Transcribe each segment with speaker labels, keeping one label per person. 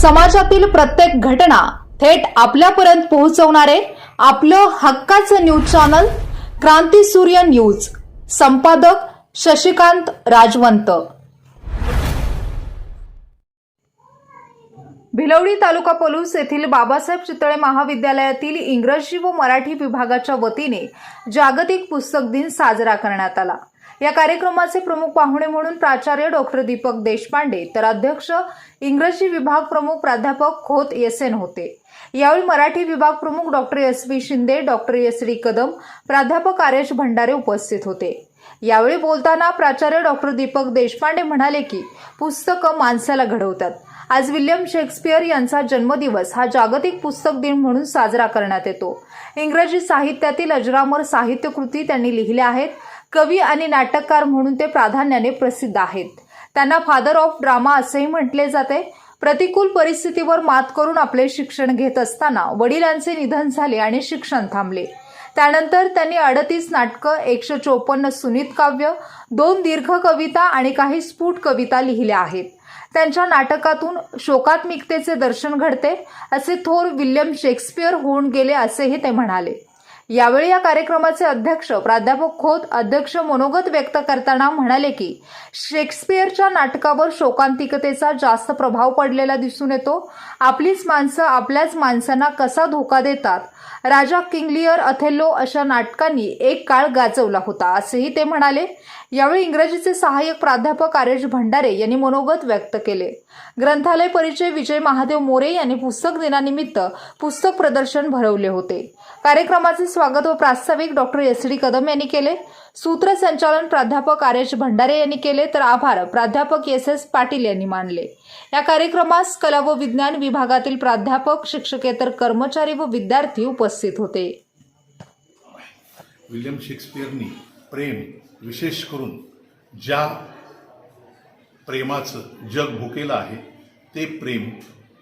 Speaker 1: समाजातील प्रत्येक घटना थेट आपल्यापर्यंत पोहोचवणारे आपलं हक्काचं न्यूज चॅनल क्रांती सूर्य न्यूज. संपादक शशिकांत राजवंत. भिलवडी तालुका पलूस येथील बाबासाहेब चितळे महाविद्यालयातील इंग्रजी व मराठी विभागाच्या वतीने जागतिक पुस्तक दिन साजरा करण्यात आला. या कार्यक्रमाचे प्रमुख पाहुणे म्हणून प्राचार्य डॉक्टर दीपक देशपांडे तर अध्यक्ष इंग्रजी विभाग प्रमुख प्राध्यापक खोत येसेन होते. यावेळी मराठी विभाग प्रमुख doctor S B Shinde doctor S D Kadam प्राध्यापक आर्यश भंडारे उपस्थित होते. यावेळी बोलताना प्राचार्य डॉक्टर दीपक देशपांडे म्हणाले की पुस्तकं माणसाला घडवतात. आज विल्यम शेक्सपियर यांचा जन्मदिवस. हा जागतिक पुस्तक दिन म्हणून साजरा करण्यात येतो. इंग्रजी साहित्यातील अजरामर साहित्यकृती त्यांनी लिहिल्या आहेत. कवी आणि नाटककार म्हणून ते प्राधान्याने प्रसिद्ध आहेत. त्यांना फादर ऑफ ड्रामा असेही म्हटले जाते. प्रतिकूल परिस्थितीवर मात करून आपले शिक्षण घेत असताना वडिलांचे निधन झाले आणि शिक्षण थांबले. त्यानंतर त्यांनी अडतीस नाटकं एकशे चोपन्न सुनीत काव्य दोन दीर्घ कविता आणि काही स्फुट कविता लिहिल्या आहेत. त्यांच्या नाटकातून शोकात्मिकतेचे दर्शन घडते असे थोर विल्यम शेक्सपियर होऊन गेले असेही ते म्हणाले. यावेळी या कार्यक्रमाचे अध्यक्ष प्राध्यापक खोत अध्यक्ष मनोगत व्यक्त करताना म्हणाले की शेक्सपियरच्या नाटकावर शोकांतिकतेचा जास्त प्रभाव पडलेला दिसून येतो. आपलीच माणसं आपल्याच माणसांना कसा धोका देतात? राजा किंगलियर अथेल्लो अशा नाटकांनी एक काळ गाजवला होता असेही ते म्हणाले. यावेळी इंग्रजीचे सहाय्यक प्राध्यापक आरेश भंडारे यांनी मनोगत व्यक्त केले. ग्रंथालय परिचय विजय महादेव मोरे यांनी पुस्तक दिनानिमित्त पुस्तक प्रदर्शन भरवले होते. कार्यक्रमाचे स्वागत व प्रास्ताविक डॉक्टर एस डी कदम यांनी केले. सूत्रसंचालन प्राध्यापक आर एच भंडारे यांनी केले तर आभार. प्राध्यापक एस एस पाटील यांनी मानले. या कार्यक्रमास कला व विज्ञान विभागातील प्राध्यापक शिक्षकेतर कर्मचारी व विद्यार्थी उपस्थित होते.
Speaker 2: विल्यम शेक्सपियरनी प्रेम विशेष करून ज्या प्रेमाचं जग भुकेलं आहे ते प्रेम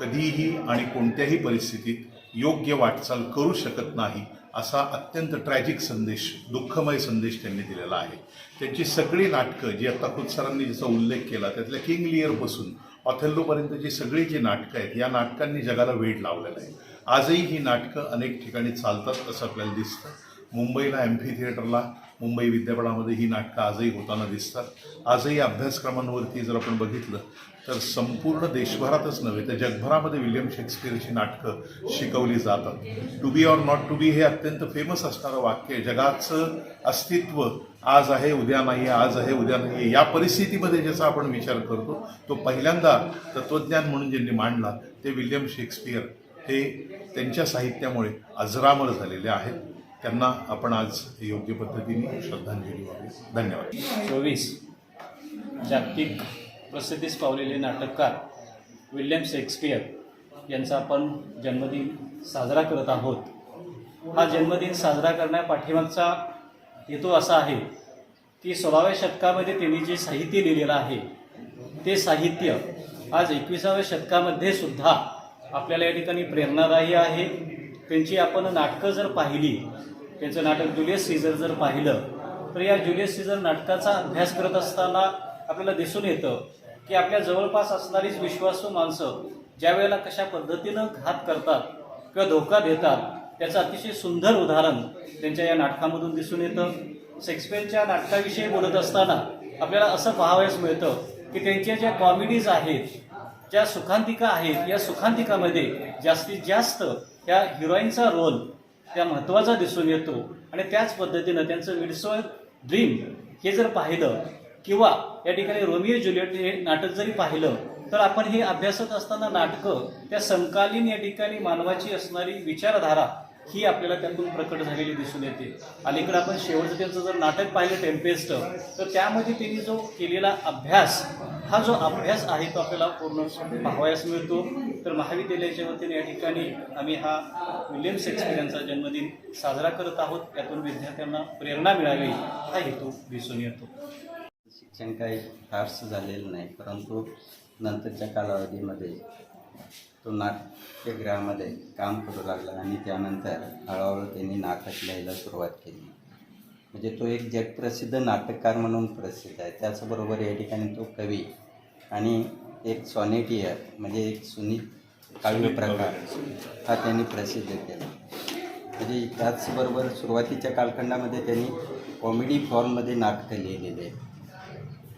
Speaker 2: कधीही आणि कोणत्याही परिस्थितीत योग्य वाटचाल करू शकत नाही असा अत्यंत ट्रॅजिक संदेश दुःखमय संदेश त्यांनी दिलेला आहे. त्यांची सगळी नाटकं जी आता खुद सरांनी ज्याचा उल्लेख केला त्यातल्या किंग लिअरपासून ऑथेल्लोपर्यंतची सगळी जी नाटकं आहेत या नाटकांनी जगाला वेळ लावलेला आहे. आजही ही नाटकं अनेक ठिकाणी चालतात असं आपल्याला दिसतं. मुंबईला एम्फी थिएटरला मुंबई विद्यापीठामध्ये ही नाटकं आजही होताना दिसतात. आजही अभ्यासक्रमांवरती जर आपण बघितलं तर संपूर्ण देशभरातच नव्हे तर जगभरामध्ये विल्यम शेक्सपियरची नाटकं शिकवली जातात. To be or not to be हे अत्यंत फेमस असणारं वाक्य आहे. जगाचं अस्तित्व आज आहे उद्या नाही आज आहे उद्या नाही आहे या परिस्थितीमध्ये ज्याचा आपण विचार करतो तो पहिल्यांदा तत्त्वज्ञान म्हणून ज्यांनी मांडला ते विल्यम शेक्सपियर हे त्यांच्या साहित्यामुळे अजरामर झालेले आहेत. त्यांना आपण आज योग्य पद्धतीने श्रद्धांजली व्हावी धन्यवाद.
Speaker 3: चोवीस जागतिक प्रसिद्धीस पावलेले नाटककार विल्यम शेक्सपियर यांचा आपण जन्मदिन साजरा करत आहोत. हा जन्मदिन साजरा करण्यापाठीमागचा हेतू असा आहे की सोळाव्या शतकामध्ये त्यांनी जे साहित्य लिहिलेलं आहे ते साहित्य आज एकविसाव्या शतकामध्ये सुद्धा आपल्याला या ठिकाणी प्रेरणादायी आहे. त्यांची आपण नाटकं जर पाहिली त्यांचं नाटक जुलियस सीझर जर पाहिलं तर या जुलियस सीझर नाटकाचा अभ्यास करत असताना आपल्याला दिसून येतं की आपल्या जवळपास असणारीच विश्वासू माणसं ज्या वेळेला कशा पद्धतीनं घात करतात किंवा धोका देतात त्याचं अतिशय सुंदर उदाहरण त्यांच्या या नाटकामधून दिसून येतं. शेक्सपियरच्या नाटकाविषयी बोलत असताना आपल्याला असं पाहावयास मिळतं की त्यांच्या ज्या कॉमेडीज आहेत ज्या सुखांतिका आहेत या सुखांतिकामध्ये जास्तीत जास्त त्या हिरोईनचा रोल त्या महत्त्वाचा दिसून येतो. आणि त्याच पद्धतीनं त्यांचं विडसोळ ड्रीम हे जर पाहिलं किंवा या ठिकाणी रोमिओ ज्युलियट हे नाटक जरी पाहिलं तर आपण हे अभ्यासत असताना नाटकं त्या समकालीन या ठिकाणी मानवाची असणारी विचारधारा ही आपल्याला त्यातून प्रकट झालेली दिसून येते. अलीकडे आपण शेवटचं त्यांचं जर नाटक पाहिलं टेम्पेस्ट तर त्यामध्ये त्यांनी जो केलेला अभ्यास हा जो अभ्यास आहे तो आपल्याला पूर्ण पाहावयास मिळतो. तर महाविद्यालयाच्या वतीने या ठिकाणी आम्ही हा विल्यम शेक्सपियर यांचा जन्मदिन साजरा करत आहोत. त्यातून विद्यार्थ्यांना प्रेरणा मिळावी हा हेतू दिसून येतो.
Speaker 4: शिक्षण काही फारसं झालेलं नाही परंतु नंतरच्या कालावधीमध्ये तो नाट्यगृहामध्ये काम करू लागला आणि त्यानंतर हळूहळू त्यांनी नाटक लिहायला सुरुवात केली. म्हणजे तो एक जगप्रसिद्ध नाटककार म्हणून प्रसिद्ध आहे. त्याचबरोबर या ठिकाणी तो कवी आणि एक सॉनेटियर म्हणजे एक सुनीत काव्य प्रकार हा त्यांनी प्रसिद्ध केला. म्हणजे त्याचबरोबर सुरुवातीच्या कालखंडामध्ये त्यांनी कॉमेडी फॉर्ममध्ये नाटकं लिहिलेली आहेत.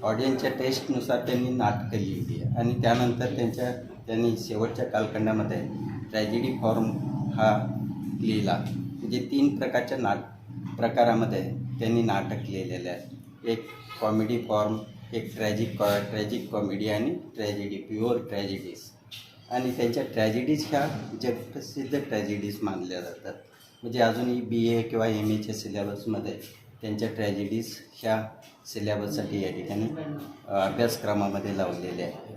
Speaker 4: ऑडियन्सच्या टेस्टनुसार त्यांनी नाटकं लिहिली आहे. आणि त्यानंतर त्यांच्या त्यांनी शेवटच्या कालखंडामध्ये ट्रॅजेडी फॉर्म हा लिहिला. म्हणजे तीन प्रकारच्या नाट प्रकारामध्ये त्यांनी नाटक लिहिलेले आहे. एक कॉमेडी फॉर्म एक ट्रॅजिक कॉ ट्रॅजिक कॉमेडी आणि ट्रॅजेडी प्युअर ट्रॅजेडीज आणि त्यांच्या ट्रॅजेडीज ह्या जगप्रसिद्ध ट्रॅजेडीज मानल्या जातात. म्हणजे अजूनही बी ए किंवा एम एच्या सिलेबसमध्ये त्यांच्या ट्रॅजेडीज ह्या सिलेबससाठी या ठिकाणी अभ्यासक्रमामध्ये लावलेल्या आहेत.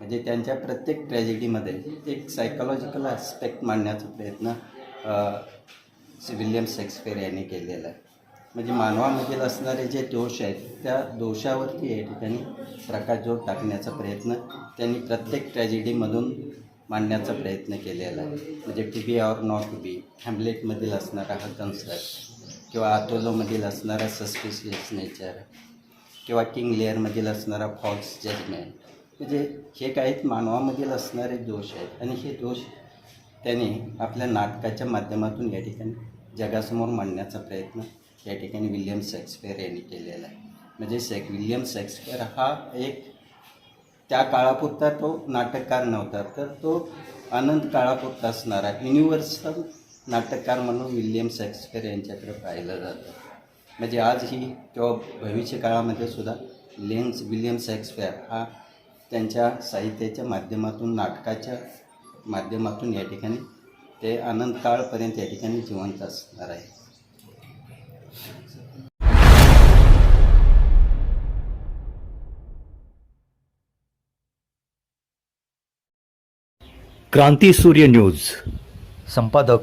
Speaker 4: म्हणजे त्यांच्या प्रत्येक ट्रॅजेडीमध्ये एक सायकोलॉजिकल ॲस्पेक्ट मांडण्याचा प्रयत्न अ, विल्यम शेक्सपियर यांनी केलेला आहे. म्हणजे मानवामधील असणारे जे दोष आहेत त्या दोषावरती या ठिकाणी प्रकाशझोत टाकण्याचा प्रयत्न त्यांनी प्रत्येक ट्रॅजेडीमधून मांडण्याचा प्रयत्न केलेला आहे. म्हणजे to be or not to be हॅम्लेटमधील असणारा हा कन्सर्ट किंवा आतोलोमधील असणारा सस्पिशियस नेचर किंवा किंग लेअरमधील असणारा फॉल्स जजमेंट म्हणजे हे काही मानवामधील असणारे दोष आहेत. आणि हे दोष त्याने आपल्या नाटकाच्या माध्यमातून या ठिकाणी जगासमोर मांडण्याचा प्रयत्न या ठिकाणी विल्यम शेक्सपियर यांनी केलेला आहे. म्हणजे शेक विल्यम शेक्सपियर हा एक त्या काळापुरता तो नाटककार नव्हता तर तो अनंत काळापुरता असणारा युनिव्हर्सल नाटककार म्हणून विल्यम शेक्सपियर यांच्याकडे पाहिलं जातं. म्हणजे आजही किंवा भविष्य काळामध्ये सुद्धा लेन्स विल्यम शेक्सपियर हा त्यांच्या साहित्याच्या माध्यमातून नाटकाच्या माध्यमातून या ठिकाणी ते अनंत काळपर्यंत या ठिकाणी जिवंत असणार आहे
Speaker 5: क्रांती सूर्य न्यूज. संपादक